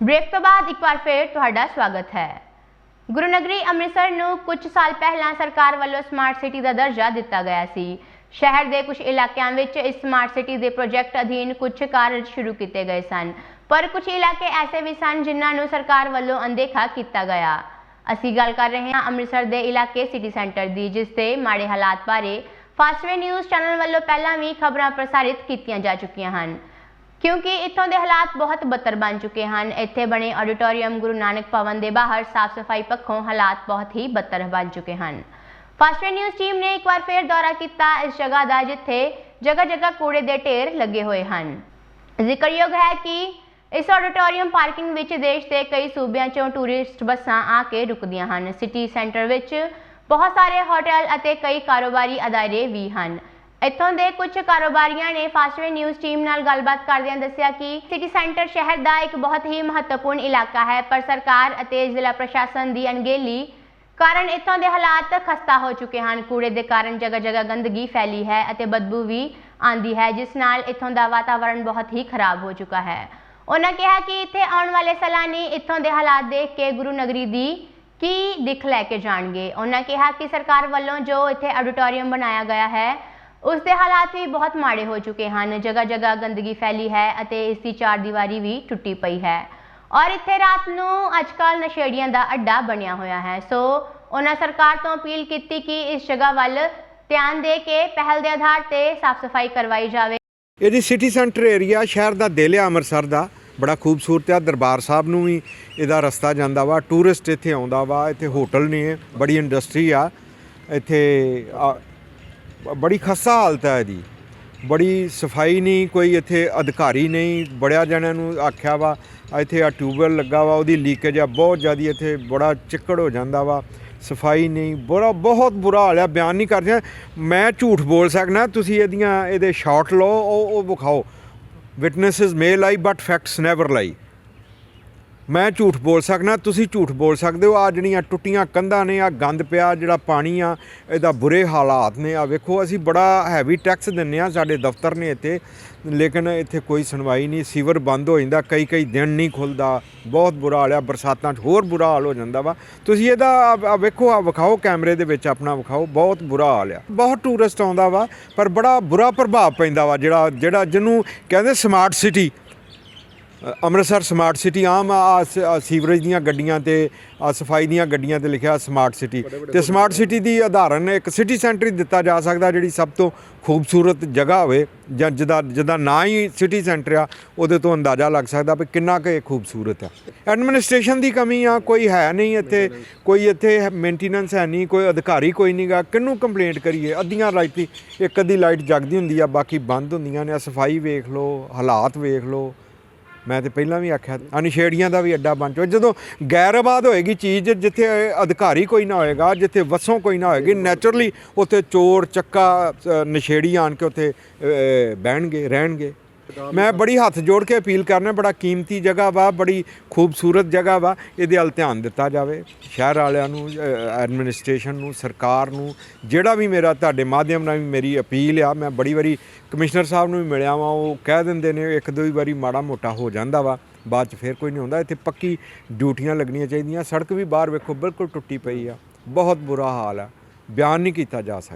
Break ਤੋਂ ਬਾਅਦ ਇੱਕ ਵਾਰ ਫੇਰ ਤੁਹਾਡਾ ਸਵਾਗਤ ਹੈ। ਗੁਰੂ ਨਗਰੀ ਅੰਮ੍ਰਿਤਸਰ ਨੂੰ ਕੁਝ ਸਾਲ ਪਹਿਲਾਂ ਸਰਕਾਰ ਵੱਲੋਂ ਸਮਾਰਟ ਸਿਟੀ ਦਾ ਦਰਜਾ ਦਿੱਤਾ ਗਿਆ ਸੀ। ਸ਼ਹਿਰ ਦੇ ਕੁਝ ਇਲਾਕਿਆਂ ਵਿੱਚ ਇਸ ਸਮਾਰਟ ਸਿਟੀ ਦੇ ਪ੍ਰੋਜੈਕਟ ਅਧੀਨ ਕੁਝ ਕਾਰਜ ਸ਼ੁਰੂ ਕੀਤੇ ਗਏ ਸਨ। ਪਰ ਕੁਝ ਇਲਾਕੇ ਐਸੇ ਵੀ ਸਨ ਜਿਨ੍ਹਾਂ ਨੂੰ ਸਰਕਾਰ ਵੱਲੋਂ ਅਣਦੇਖਾ ਕੀਤਾ ਗਿਆ। ਅਸੀਂ ਗੱਲ ਕਰ ਰਹੇ ਹਾਂ ਅੰਮ੍ਰਿਤਸਰ ਦੇ ਇਲਾਕੇ ਸਿਟੀ ਸੈਂਟਰ ਦੀ, ਜਿਸ ਦੇ ਮਾੜੇ ਹਾਲਾਤ ਬਾਰੇ ਫਾਸਟਵੇ ਨਿਊਜ਼ ਚੈਨਲ ਵੱਲੋਂ ਪਹਿਲਾਂ ਵੀ ਖਬਰਾਂ ਪ੍ਰਸਾਰਿਤ ਕੀਤੀਆਂ ਜਾ ਚੁੱਕੀਆਂ ਹਨ। ਕਿਉਂਕਿ ਇੱਥੋਂ ਦੇ ਹਾਲਾਤ ਬਹੁਤ ਬੱਤਰ ਬਣ ਚੁੱਕੇ ਹਨ। ਇੱਥੇ ਬਣੇ ਆਡੀਟੋਰੀਅਮ ਗੁਰੂ ਨਾਨਕ ਭਵਨ ਦੇ ਬਾਹਰ ਸਾਫ਼ ਸਫ਼ਾਈ ਪੱਖੋਂ ਹਾਲਾਤ ਬਹੁਤ ਹੀ ਬੱਤਰ ਬਣ ਚੁੱਕੇ ਹਨ। ਫਾਸਟਵੇ ਨਿਊਜ਼ ਟੀਮ ਨੇ ਇੱਕ ਵਾਰ ਫੇਰ ਦੌਰਾ ਕੀਤਾ ਇਸ ਜਗ੍ਹਾ ਦਾ, ਜਿੱਥੇ ਜਗ੍ਹਾ ਜਗ੍ਹਾ ਕੂੜੇ ਦੇ ਢੇਰ ਲੱਗੇ ਹੋਏ ਹਨ। ਜ਼ਿਕਰਯੋਗ ਹੈ ਕਿ ਇਸ ਆਡੀਟੋਰੀਅਮ ਪਾਰਕਿੰਗ ਵਿੱਚ ਦੇਸ਼ ਦੇ ਕਈ ਸੂਬਿਆਂ ਚੋਂ ਟੂਰਿਸਟ ਬੱਸਾਂ ਆ ਕੇ ਰੁਕਦੀਆਂ ਹਨ। ਸਿਟੀ ਸੈਂਟਰ ਵਿੱਚ ਬਹੁਤ ਸਾਰੇ ਹੋਟਲ ਅਤੇ ਕਈ ਕਾਰੋਬਾਰੀ ਅਦਾਰੇ ਵੀ ਹਨ। ਇੱਥੋਂ ਦੇ ਕੁਝ ਕਾਰੋਬਾਰੀਆਂ ਨੇ ਫਾਸਟਵੇ ਨਿਊਜ਼ ਟੀਮ ਨਾਲ ਗੱਲਬਾਤ ਕਰਦਿਆਂ ਦੱਸਿਆ ਕਿ ਸਿਟੀ ਸੈਂਟਰ ਸ਼ਹਿਰ ਦਾ ਇੱਕ ਬਹੁਤ ਹੀ ਮਹੱਤਵਪੂਰਨ ਇਲਾਕਾ ਹੈ, ਪਰ ਸਰਕਾਰ ਅਤੇ ਜ਼ਿਲ੍ਹਾ ਪ੍ਰਸ਼ਾਸਨ ਦੀ ਅਣਗਹਿਲੀ ਕਾਰਨ ਇੱਥੋਂ ਦੇ ਹਾਲਾਤ ਖਸਤਾ ਹੋ ਚੁੱਕੇ ਹਨ। ਕੂੜੇ ਦੇ ਕਾਰਨ ਜਗ੍ਹਾ ਜਗ੍ਹਾ ਗੰਦਗੀ ਫੈਲੀ ਹੈ ਅਤੇ ਬਦਬੂ ਵੀ ਆਂਦੀ ਹੈ, ਜਿਸ ਨਾਲ ਇੱਥੋਂ ਦਾ ਵਾਤਾਵਰਣ ਬਹੁਤ ਹੀ ਖਰਾਬ ਹੋ ਚੁੱਕਾ ਹੈ। ਉਹਨਾਂ ਕਿਹਾ ਕਿ ਇੱਥੇ ਆਉਣ ਵਾਲੇ ਸੈਲਾਨੀ ਇੱਥੋਂ ਦੇ ਹਾਲਾਤ ਦੇਖ ਕੇ ਗੁਰੂ ਨਗਰੀ ਦੀ ਕੀ ਦਿਖ ਲੈ ਕੇ ਜਾਣਗੇ। ਉਹਨਾਂ ਕਿਹਾ ਕਿ ਸਰਕਾਰ ਵੱਲੋਂ ਜੋ ਇੱਥੇ ਆਡੀਟੋਰੀਅਮ ਬਣਾਇਆ ਗਿਆ ਹੈ ਉਸ ਦੇ ਹਾਲਾਤ ਵੀ ਬਹੁਤ ਮਾੜੇ ਹੋ ਚੁੱਕੇ ਹਨ। ਜਗ੍ਹਾ ਜਗ੍ਹਾ ਗੰਦਗੀ ਫੈਲੀ ਹੈ ਅਤੇ ਇਸ ਦੀ ਚਾਰ ਦੀਵਾਰੀ ਵੀ ਟੁੱਟੀ ਪਈ ਹੈ। ਔਰ ਇੱਥੇ ਰਾਤ ਨੂੰ ਅੱਜਕੱਲ ਨਸ਼ੇੜੀਆਂ ਦਾ ਅੱਡਾ ਬਣਿਆ ਹੋਇਆ ਹੈ। ਸੋ ਉਹਨਾਂ ਸਰਕਾਰ ਤੋਂ ਅਪੀਲ ਕੀਤੀ ਕਿ ਇਸ ਜਗ੍ਹਾ ਵੱਲ ਧਿਆਨ ਦੇ ਕੇ ਪਹਿਲ ਦੇ ਆਧਾਰ ਤੇ ਸਾਫ਼ ਸਫ਼ਾਈ ਕਰਵਾਈ ਜਾਵੇ। ਇਹਦੀ ਸਿਟੀ ਸੈਂਟਰ ਏਰੀਆ ਸ਼ਹਿਰ ਦਾ ਦਿਲ ਆ ਅੰਮ੍ਰਿਤਸਰ ਦਾ। ਬੜਾ ਖੂਬਸੂਰਤ ਆ। ਦਰਬਾਰ ਸਾਹਿਬ ਨੂੰ ਵੀ ਇਹਦਾ ਰਸਤਾ ਜਾਂਦਾ ਵਾ। ਟੂਰਿਸਟ ਇੱਥੇ ਆਉਂਦਾ ਵਾ। ਇੱਥੇ ਹੋਟਲ ਨੇ। ਬੜੀ ਇੰਡਸਟਰੀ ਆ। ਇੱਥੇ ਬੜੀ ਖਸਤਾ ਹਾਲਤ ਹੈ ਇਹਦੀ। ਬੜੀ ਸਫ਼ਾਈ ਨਹੀਂ, ਕੋਈ ਇੱਥੇ ਅਧਿਕਾਰੀ ਨਹੀਂ, ਬੜਿਆ ਜਣਿਆਂ ਨੂੰ ਆਖਿਆ ਵਾ, ਇੱਥੇ ਆ ਟਿਊਬਵੈਲ ਲੱਗਾ ਵਾ, ਉਹਦੀ ਲੀਕੇਜ ਆ, ਬਹੁਤ ਜ਼ਿਆਦੀ ਇੱਥੇ ਬੜਾ ਚਿੱਕੜ ਹੋ ਜਾਂਦਾ ਵਾ, ਸਫ਼ਾਈ ਨਹੀਂ, ਬੜਾ, ਬਹੁਤ ਬੁਰਾ ਹਾਲ ਆ, ਬਿਆਨ ਨਹੀਂ ਕਰਦੇ ਮੈਂ ਝੂਠ ਬੋਲ ਸਕਦਾ, ਤੁਸੀਂ ਇਹਦੀਆਂ, ਇਹਦੇ ਸ਼ਾਟ ਲਓ, ਉਹ ਉਹ ਵਿਖਾਓ। ਵਿਟਨੈਸਸ ਮੇ ਲਾਈ ਬਟ ਫੈਕਟਸ ਨੈਵਰ ਲਾਈ ਮੈਂ ਝੂਠ ਬੋਲ ਸਕਦਾ, ਤੁਸੀਂ ਝੂਠ ਬੋਲ ਸਕਦੇ ਹੋ। ਆ ਜਿਹੜੀਆਂ ਟੁੱਟੀਆਂ ਕੰਧਾਂ ਨੇ ਆ ਗੰਦ ਪਿਆ ਜਿਹੜਾ ਪਾਣੀ ਆ, ਇਹਦਾ ਬੁਰੇ ਹਾਲਾਤ ਨੇ। ਆ ਵੇਖੋ, ਅਸੀਂ ਬੜਾ ਹੈਵੀ ਟੈਕਸ ਦਿੰਨੇ ਆ ਸਾਡੇ ਦਫ਼ਤਰ ਨੇ ਇੱਥੇ, ਲੇਕਿਨ ਇੱਥੇ ਕੋਈ ਸੁਣਵਾਈ ਨਹੀਂ, ਸੀਵਰ ਬੰਦ ਹੋ ਜਾਂਦਾ ਕਈ ਕਈ ਦਿਨ ਨਹੀਂ ਖੁੱਲਦਾ, ਬਹੁਤ ਬੁਰਾ ਹਾਲ ਆ, ਬਰਸਾਤਾਂ 'ਚ ਹੋਰ ਬੁਰਾ ਹਾਲ ਹੋ ਜਾਂਦਾ ਵਾ। ਤੁਸੀਂ ਇਹਦਾ ਵੇਖੋ ਆ ਵਿਖਾਓ, ਕੈਮਰੇ ਦੇ ਵਿੱਚ ਆਪਣਾ ਵਿਖਾਓ, ਬਹੁਤ ਬੁਰਾ ਹਾਲ ਆ। ਬਹੁਤ ਟੂਰਿਸਟ ਆਉਂਦਾ ਵਾ, ਪਰ ਬੜਾ ਬੁਰਾ ਪ੍ਰਭਾਵ ਪੈਂਦਾ ਵਾ, ਜਿਹੜਾ ਜਿਹੜਾ ਜਿਹਨੂੰ ਕਹਿੰਦੇ smart city Amritsar smart city ਆਮ ਆ ਸੀਵਰੇਜ ਦੀਆਂ ਗੱਡੀਆਂ ਤੇ ਸਫ਼ਾਈ ਦੀਆਂ ਗੱਡੀਆਂ ਤੇ ਲਿਖਿਆ ਸਮਾਰਟ ਸਿਟੀ ਤੇ ਸਮਾਰਟ ਸਿਟੀ ਦੀ ਉਦਾਹਰਨ ਇੱਕ ਸਿਟੀ ਸੈਂਟਰ ਹੀ ਦਿੱਤਾ ਜਾ ਸਕਦਾ ਜਿਹੜੀ ਸਭ ਤੋਂ ਖੂਬਸੂਰਤ ਜਗ੍ਹਾ ਹੋਵੇ ਜਾਂ ਜਿਹਦਾ ਜਿਹਦਾ ਨਾਂ ਹੀ ਸਿਟੀ ਸੈਂਟਰ ਆ ਉਹਦੇ ਤੋਂ ਅੰਦਾਜ਼ਾ ਲੱਗ ਸਕਦਾ ਵੀ ਕਿੰਨਾ ਕੁ ਇਹ ਖੂਬਸੂਰਤ ਆ। ਐਡਮਿਨਿਸਟ੍ਰੇਸ਼ਨ ਦੀ ਕਮੀ ਆ ਕੋਈ ਹੈ ਨਹੀਂ ਇੱਥੇ ਕੋਈ ਇੱਥੇ ਮੇਨਟੇਨੈਂਸ ਹੈ ਨਹੀਂ ਕੋਈ ਅਧਿਕਾਰੀ ਕੋਈ ਨਹੀਂਗਾ ਕਿਹਨੂੰ ਕੰਪਲੇਂਟ ਕਰੀਏ? ਅੱਧੀਆਂ ਲਾਈਟ ਦੀ ਇੱਕ ਅੱਧੀ ਲਾਈਟ ਜਗਦੀ ਹੁੰਦੀ ਆ ਬਾਕੀ ਬੰਦ ਹੁੰਦੀਆਂ ਨੇ ਸਫ਼ਾਈ ਵੇਖ ਲਓ ਹਾਲਾਤ ਵੇਖ ਲਓ ਮੈਂ ਤੇ ਪਹਿਲਾਂ ਵੀ ਆਖਿਆ ਅਨਸ਼ੇੜੀਆਂ ਦਾ ਵੀ ਅੱਡਾ ਬਣ ਚੁੱਕਾ ਜਦੋਂ ਗੈਰ ਆਬਾਦ ਹੋਏਗੀ ਚੀਜ਼, ਜਿੱਥੇ ਅਧਿਕਾਰੀ ਕੋਈ ਨਾ ਹੋਏਗਾ, ਜਿੱਥੇ ਵਸੋਂ ਕੋਈ ਨਾ ਹੋਏਗੀ ਨੇਚਰਲੀ ਉੱਥੇ ਚੋਰ, ਚੱਕਾ ਨਸ਼ੇੜੀ ਆਣ ਕੇ ਉੱਥੇ ਬਹਿਣਗੇ, ਰਹਿਣਗੇ। ਮੈਂ ਬੜੀ ਹੱਥ ਜੋੜ ਕੇ ਅਪੀਲ ਕਰਨਾ ਬੜਾ ਕੀਮਤੀ ਜਗ੍ਹਾ ਵਾ, ਬੜੀ ਖੂਬਸੂਰਤ ਜਗ੍ਹਾ ਵਾ, ਇਹਦੇ ਵੱਲ ਧਿਆਨ ਦਿੱਤਾ ਜਾਵੇ। ਸ਼ਹਿਰ ਵਾਲਿਆਂ ਨੂੰ ਐਡਮਿਨਿਸਟ੍ਰੇਸ਼ਨ ਨੂੰ, ਸਰਕਾਰ ਨੂੰ, ਜਿਹੜਾ ਵੀ ਮੇਰਾ ਤੁਹਾਡੇ ਮਾਧਿਅਮ ਨਾਲ ਵੀ ਮੇਰੀ ਅਪੀਲ ਆ, ਮੈਂ ਬੜੀ ਵਾਰੀ ਕਮਿਸ਼ਨਰ ਸਾਹਿਬ ਨੂੰ ਵੀ ਮਿਲਿਆ ਵਾਂ, ਉਹ ਕਹਿ ਦਿੰਦੇ ਨੇ, ਇੱਕ ਦੋ ਵਾਰੀ ਮਾੜਾ ਮੋਟਾ ਹੋ ਜਾਂਦਾ ਵਾ, ਬਾਅਦ ਚ ਫੇਰ ਕੋਈ ਨਹੀਂ ਹੁੰਦਾ, ਇੱਥੇ ਪੱਕੀ ਡਿਊਟੀਆਂ ਲੱਗਣੀਆਂ ਚਾਹੀਦੀਆਂ, ਸੜਕ ਵੀ ਬਾਹਰ ਵੇਖੋ ਬਿਲਕੁਲ ਟੁੱਟੀ ਪਈ ਆ, ਬਹੁਤ ਬੁਰਾ ਹਾਲ ਆ, ਬਿਆਨ ਨਹੀਂ ਕੀਤਾ ਜਾ ਸਕਦਾ।